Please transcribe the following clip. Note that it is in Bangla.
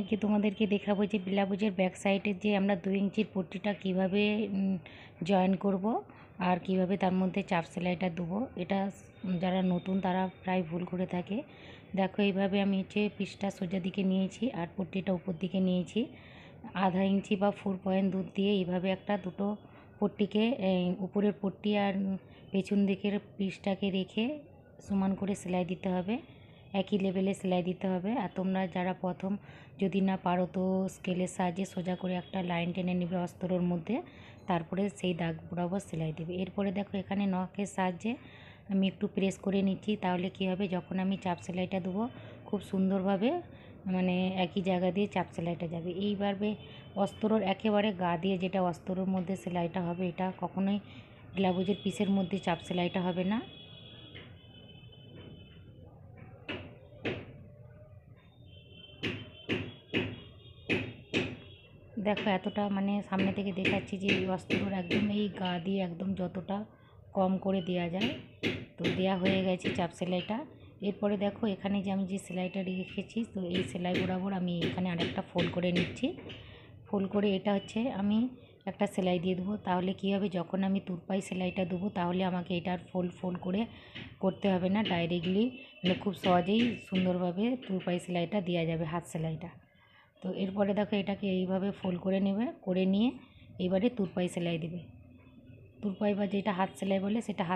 আজকে তোমাদেরকে দেখাবো যে ব্লাউজের ব্যাক সাইডের যে আমরা দুই ইঞ্চির পট্টিটা কীভাবে জয়েন করব আর কীভাবে তার মধ্যে চাপ সেলাইটা দেবো, এটা যারা নতুন তারা প্রায় ভুল করে থাকে। দেখো এইভাবে আমি হচ্ছে পিসটা সোজা দিকে নিয়েছি আর পট্টিটা উপর দিকে নিয়েছি। আধা ইঞ্চি বা ফোর পয়েন্ট দুধ দিয়ে এইভাবে একটা দুটো পট্টিকে উপরের পট্টি আর পেছন দিকের পিসটাকে রেখে সমান করে সেলাই দিতে হবে। একই লেভেলে সেলাই দিতে হবে। আর তোমরা যারা প্রথম যদি না পারো তো স্কেলের সাহায্যে সোজা করে একটা লাইন টেনে নেবে অস্ত্রর মধ্যে। তারপরে সেই দাগ বরাবর সেলাই দেবে। এরপরে দেখো এখানে নখের সাহায্যে আমি একটু প্রেস করে নিচ্ছি। তাহলে কী হবে? যখন আমি চাপ সেলাইটা দেবো, খুব সুন্দরভাবে মানে একই জায়গা দিয়ে চাপ সেলাইটা যাবে। এইভাবে অস্ত্রর একেবারে গা দিয়ে যেটা অস্ত্রর মধ্যে সেলাইটা হবে, এটা কখনোই ব্লাউজের পিসের মধ্যে চাপ সেলাইটা হবে না। দেখো এতটা মানে সামনে থেকে দেখাচ্ছি যে এই অস্ত্রর একদম এই গা দিয়ে একদম যতটা কম করে দেওয়া যায়। তো দেওয়া হয়ে গেছে চাপ সেলাইটা। এরপরে দেখো এখানে যে আমি যে সেলাইটা রেখেছি, তো এই সেলাই বরাবর আমি এখানে আরেকটা ফোল্ড করে নিচ্ছি। ফোল্ড করে এটা হচ্ছে আমি একটা সেলাই দিয়ে দেবো। তাহলে কী হবে? যখন আমি তুরপাই সেলাইটা দেবো, তাহলে আমাকে এটার ফোল্ড ফোল্ড করে করতে হবে না। ডাইরেক্টলি মানে খুব সহজেই সুন্দরভাবে তুরপাই সেলাইটা দেওয়া যাবে, হাত সেলাইটা। তো এরপরে দেখো এটাকে এইভাবে ফোল্ড করে নেবে, করে নিয়ে এবারে তুরপাই সেলাই দেবে। তুরপাই বা যেটা হাত সেলাই বলে সেটা হাত